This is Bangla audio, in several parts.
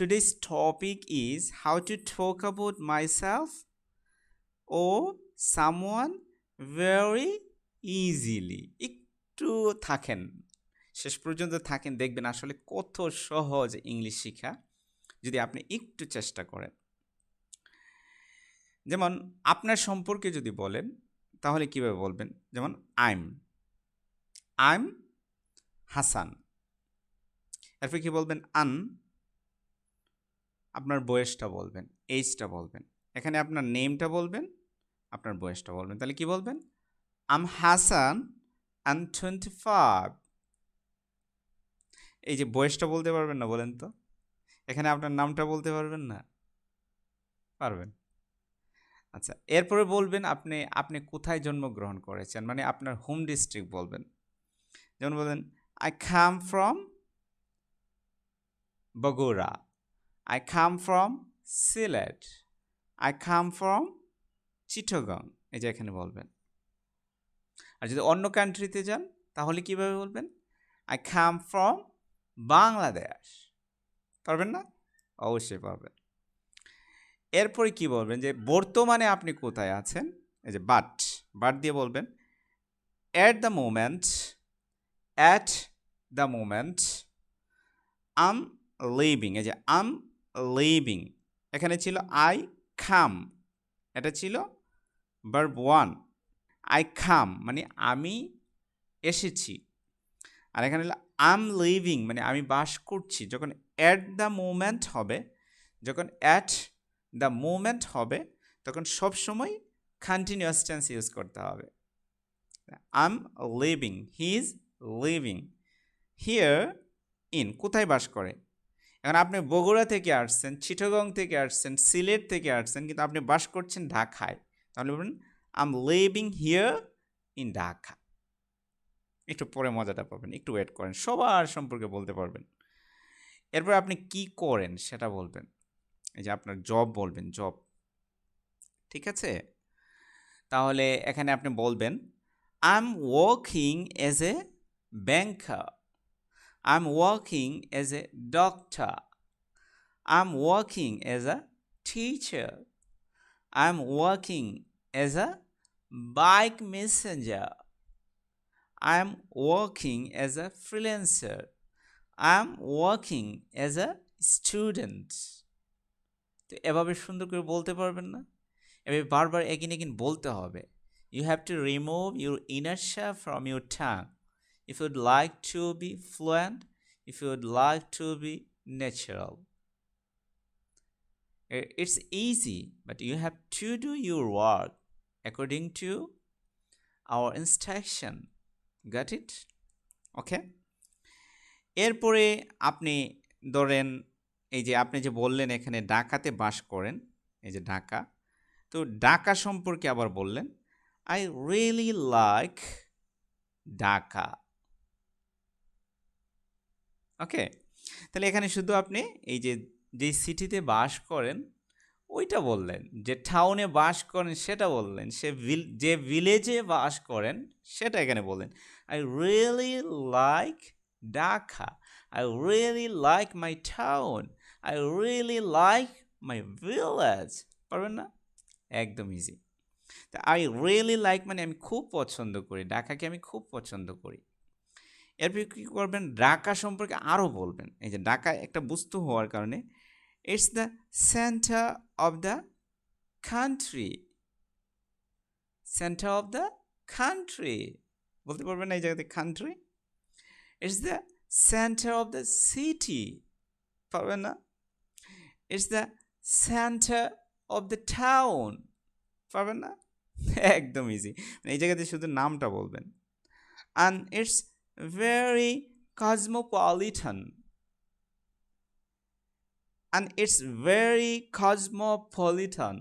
today's topic is how to talk about myself or someone very easily একটু থাকেন, শেষ পর্যন্ত থাকেন, দেখবেন আসলে কত সহজ ইংলিশ শেখা, যদি আপনি একটু চেষ্টা করেন। যেমন, আপনার সম্পর্কে যদি বলেন, তাহলে কীভাবে বলবেন? যেমন আইম আইম হাসান এরপর কি বলবেন? আন আপনার বয়সটা বলবেন এইজটা বলবেন। এখানে আপনার নেমটা বলবেন, আপনার বয়সটা বলবেন। তাহলে কি বলবেন? I'm Hasan I'm twenty five এই যে বয়সটা বলতে পারবেন না বলেন তো? এখানে আপনার নামটা বলতে পারবেন না? পারবেন। আচ্ছা এরপরে বলবেন আপনি আপনি কোথায় জন্মগ্রহণ করেছেন? মানে আপনার হোম ডিস্ট্রিক্ট বলবেন। যেমন বলবেন I come from Bogura I come from Sylhet I come from Chittagong এই যে এখানে বলবেন। আর যদি অন্য কান্ট্রিতে যান, তাহলে কীভাবে বলবেন? আই খাম ফ্রম বাংলাদেশ পারবেন না? অবশ্যই পারবেন। এরপরে কি বলবেন যে, বর্তমানে আপনি কোথায় আছেন? এই যে বাট বাট দিয়ে বলবেন at the moment at the moment I'm living এই যে আম লিভিং এখানে ছিল আই খাম এটা ছিল ভার্ব ওয়ান আই খাম মানে আমি এসেছি। আর এখানে হলো আম লিভিং মানে আমি বাস করছি। যখন অ্যাট দ্য মোমেন্ট হবে, যখন অ্যাট দ্য মোমেন্ট হবে, তখন সবসময় কন্টিনিউয়াস টেন্স ইউজ করতে হবে। I'm living he is living here in কোথায় বাস করে? এখন আপনি বগুড়া থেকে আসছেন চিঠগং থেকে আসছেন, সিলেট থেকে আসছেন, কিন্তু আপনি বাস করছেন ঢাকায়। তাহলে বলবেন I'm living here in Dhaka একটু পরে মজাটা পাবেন, একটু ওয়েট করেন, সবার সম্পর্কে বলতে পারবেন। এরপর আপনি কি করেন সেটা বলবেন। এই যে আপনার জব বলবেন জব ঠিক আছে? তাহলে এখানে আপনি বলবেন I am working as a banker I am working as a doctor I am working as a teacher I am working as a bike messenger I am working as a freelancer. I am working as a student. তো এভাবে সুন্দর করে বলতে পারবেন না? এভাবে বারবার এগিন এগিন বলতে হবে। You have to remove your inertia from your tongue if you'd like to be fluent if you'd like to be natural it's easy, but you have to do your work according to our instruction. Got it okay এরপরে আপনি ধরেন, এই যে আপনি যে বললেন এখানে ঢাকাতে বাস করেন, এই যে ঢাকা, তো ঢাকা সম্পর্কে আবার বললেন I really like Dhaka okay? তাহলে এখানে শুধু আপনি এই যে যে সিটিতে বাস করেন, ওইটা বললেন। যে টাউনে বাস করেন, সেটা বললেন। সে যে ভিলেজে বাস করেন, সেটা এখানে বললেন। I really like Dhaka I really like my town I really like my village পারবেন না? একদম ইজি তা আই রিয়েলি লাইক মানে আমি খুব পছন্দ করি। ঢাকাকে আমি খুব পছন্দ করি। এরপর কী করবেন? ঢাকা সম্পর্কে আরও বলবেন। এই যে ঢাকা একটা বস্তু হওয়ার কারণে it's the centre of the country centre of the country বলতে পারবেন না এই জায়গাতে country it's the centre of the city পারবেন না? It's the centre of the town পারবেন না? একদম ইজি এই জায়গাতে শুধু নামটা বলবেন। And it's very cosmopolitan and it's very cosmopolitan.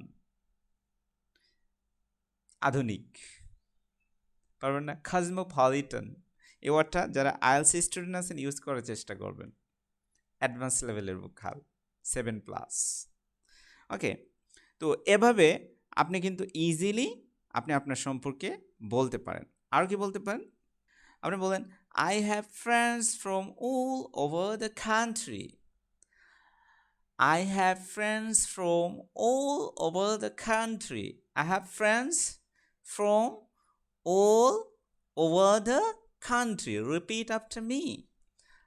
আধুনিক। পারবেন না? কসমোপলিটন এই ওয়ার্ডটা যারা আইএলসি স্টুডেন্ট আছেন ইউজ করার চেষ্টা করবেন। অ্যাডভান্স লেভেলের বুক হাল সেভেন প্লাস ওকে তো এভাবে আপনি কিন্তু ইজিলি আপনি আপনার সম্পর্কে বলতে পারেন। আর কি বলতে পারেন? আপনি বলেন I have friends from all over the country I have friends from all over the country I have friends from all over the country repeat after me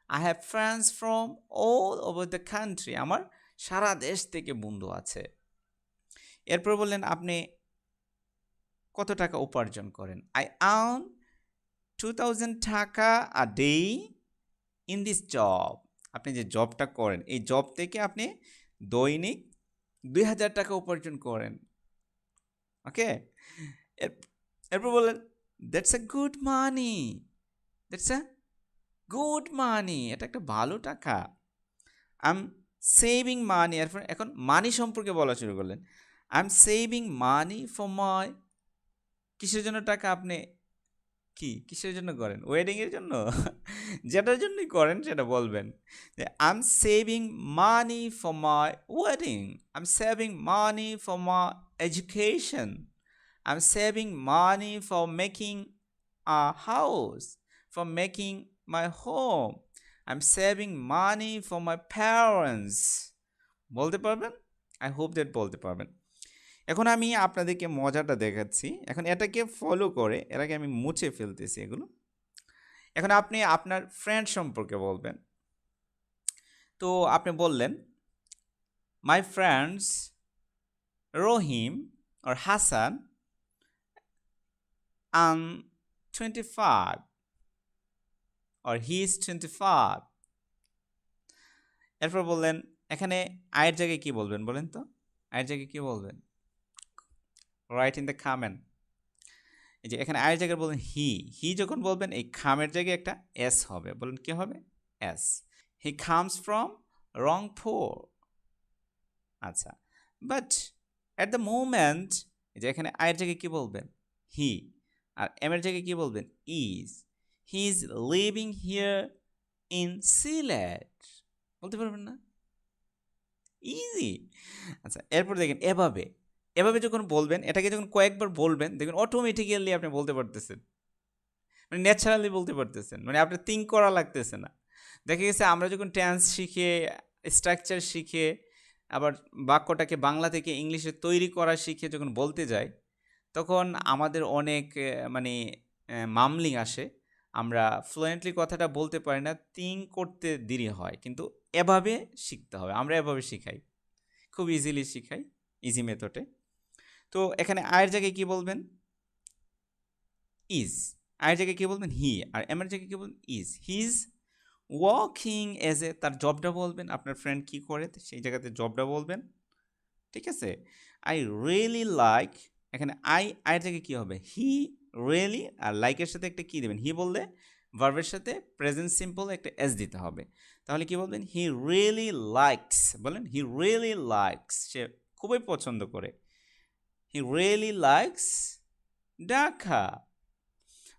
I have friends from all over the country আমার সারা দেশ থেকে বন্ধু আছে। এরপর বললেন, আপনি কত টাকা উপার্জন করেন? আই আর্ন টু থাউজেন্ড টাকা a day in this job আপনি যে জবটা করেন, এই জব থেকে আপনি দৈনিক দুই হাজার টাকা উপার্জন করেন। ওকে? এরপর বললেন that's a good money that's a good money এটা একটা ভালো টাকা। আই এম সেভিং মানি এরপর এখন মানি সম্পর্কে বলা শুরু করলেন। I am saving money for my কিসের জন্য টাকা আপনি কি? কিসের জন্য করেন? ওয়েডিংয়ের জন্য? যেটার জন্যই করেন সেটা বলবেন। যে I am saving money for my wedding I am saving money for my education I am saving money for making a house for making my home I am saving money for my parents বলতে পারবেন? আই হোপ দ্যাট বলতে পারবেন। এখন আমি আপনাদেরকে মজাটা দেখাচ্ছি। এখন এটাকে ফলো করে এটাকে আমি মুছে ফেলতেছি এগুলো। এখন আপনি আপনার ফ্রেন্ড সম্পর্কে বলবেন। তো আপনি বললেন মাই ফ্রেন্ডস রহিম আর হাসান আম টোয়েন্টি ফাইভ আর হি ইজ টোয়েন্টি ফাইভ এরপর বললেন, এখানে আয়ের জায়গায় কি বলবেন বলেন তো? আয়ের জায়গায় কি বলবেন? রাইট ইন দ্য খামেন এই যে এখানে আয়ের জায়গায় বলবেন হি হি যখন বলবেন, এই খামের জায়গায় একটা এস হবে। বলেন কি হবে? S he comes from Rangpur আচ্ছা। বাট অ্যাট দ্য মোমেন্ট যে এখানে আয়ের জায়গায় কি বলবেন? হি আর এমের জায়গায় কি বলবেন? Is he is living here in Sylhet বলতে পারবেন না? ইজি আচ্ছা এরপর দেখেন, এভাবে। এভাবে যখন বলবেন, এটাকে যখন কয়েকবার বলবেন, দেখবেন অটোমেটিক্যালি আপনি বলতে পারতেছেন। মানে ন্যাচারালি বলতে পারতেছেন। মানে আপনার থিঙ্ক করা লাগতেছে না। দেখা গেছে আমরা যখন টেন্স শিখে স্ট্রাকচার শিখে, আবার বাক্যটাকে বাংলা থেকে ইংলিশে তৈরি করা শিখে যখন বলতে যাই, তখন আমাদের অনেক মানে মামলিং আসে। আমরা ফ্লুয়েন্টলি কথাটা বলতে পারি না থিঙ্ক করতে দেরি হয়। কিন্তু এভাবে শিখতে হবে। আমরা এভাবে শিখাই। খুব ইজিলি শিখাই ইজি মেথডে তো এখানে আয়ের জায়গায় কী বলবেন? ইজ আয়ের জায়গায় কী বলবেন? হি আর এমের জায়গায় কী বলবেন? Is his working as a তার জবটা বলবেন, আপনার ফ্রেন্ড কী করে সেই জায়গাতে জবটা বলবেন, ঠিক আছে? আই রিয়েলি লাইক এখানে আই আয়ের জায়গায় কী হবে? হি রিয়েলি আর লাইকের সাথে একটা কী দেবেন? হি বললে ভার্বের সাথে প্রেজেন্ট সিম্পল একটা এস দিতে হবে। তাহলে কি বলবেন? হি রিয়েলি লাইকস বলেন হি রিয়েলি লাইকস সে খুবই পছন্দ করে। He really likes Dhaka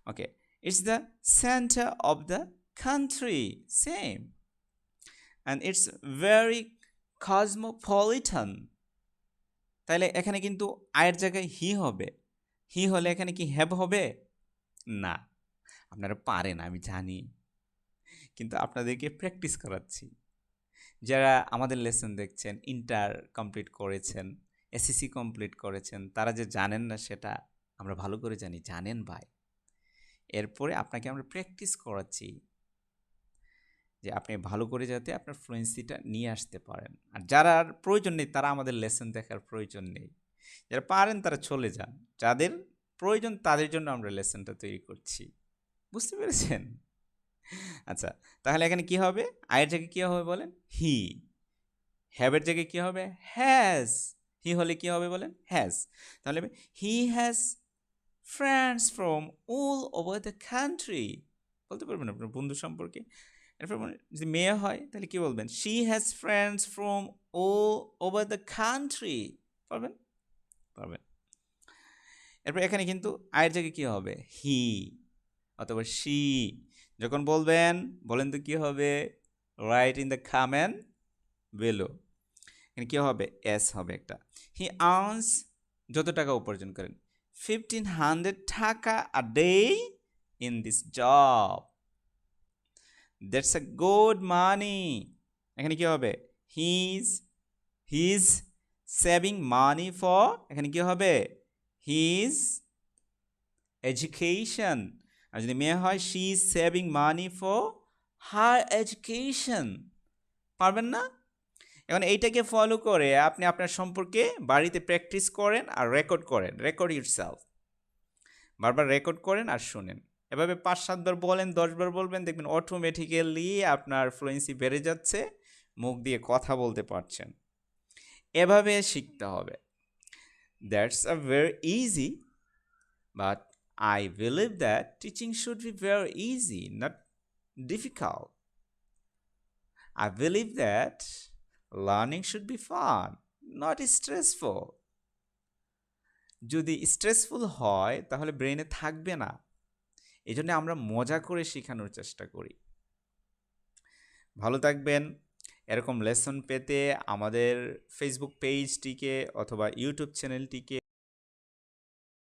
okay it's the centre of the country same and it's very cosmopolitan তাহলে এখানে কিন্তু আয়ের জায়গায় হি হবে। হি হলে এখানে কি হ্যাভ হবে? না। আপনারা পারেন, আমি জানি। কিন্তু আপনাদেরকে প্র্যাকটিস করাচ্ছি। যারা আমাদের লেসন দেখছেন ইন্টার কমপ্লিট করেছেন এসএসসি কমপ্লিট করেছেন, তারা যে জানেন না সেটা আমরা ভালো করে জানি, জানেন ভাই। এরপরে আপনাকে আমরা প্র্যাকটিস করাচ্ছি যে আপনি ভালো করে যাতে আপনার ফ্লুয়েন্সিটা নিয়ে আসতে পারেন। আর যারা প্রয়োজন নেই, তারা আমাদের লেসন দেখার প্রয়োজন নেই। যারা পারেন, তারা চলে যান। যাদের প্রয়োজন, তাদের জন্য আমরা লেসনটা তৈরি করছি। বুঝতে পেরেছেন? আচ্ছা তাহলে এখানে কি হবে? আয়ের জায়গায় কী হবে বলেন? হি হ্যাবের জায়গায় কী হবে? হ্যাজ হি হলে কী হবে বলেন? হ্যাজ তাহলে he has friends from all over the country বলতে পারবেন আপনার বন্ধু সম্পর্কে? এরপর যদি মেয়ে হয়, তাহলে কী বলবেন? শি হ্যাজ ফ্রেন্ডস ফ্রম ও ওভার দ্য কান্ট্রি পারবেন? পারবেন। এরপর এখানে কিন্তু আয়ের জায়গায় কী হবে? হি অথবা শি যখন বলবেন, বলেন তো কী হবে? Write in the comment below এখানে কী হবে? এস হবে একটা। হি আর্নস যত টাকা উপার্জন করেন। Fifteen hundred taka a day in this job that's a good money এখানে কী হবে? He is his saving money for এখানে কি হবে? হিজ এডুকেশন আর যদি মেয়ে হয় she is saving money for her education পারবেন না? এখন এইটাকে ফলো করে আপনি আপনার সম্পর্কে বাড়িতে প্র্যাকটিস করেন আর রেকর্ড করেন। রেকর্ড ইউর সেলফ বারবার রেকর্ড করেন আর শোনেন। এভাবে পাঁচ সাতবার বলেন দশবার বলবেন, দেখবেন অটোমেটিক্যালি আপনার ফ্লুয়েন্সি বেড়ে যাচ্ছে, মুখ দিয়ে কথা বলতে পারছেন। এভাবে শিখতে হবে। That's a very easy but I believe that teaching should be very easy not difficult I believe that learning should be fun not stressful যদি স্ট্রেসফুল হয়, তাহলে ব্রেনে থাকবে না। এই জন্য আমরা মজা করে শেখানোর চেষ্টা করি। ভালো থাকবেন। এরকম লেসন পেতে আমাদের ফেসবুক পেজটিকে অথবা ইউটিউব চ্যানেলটিকে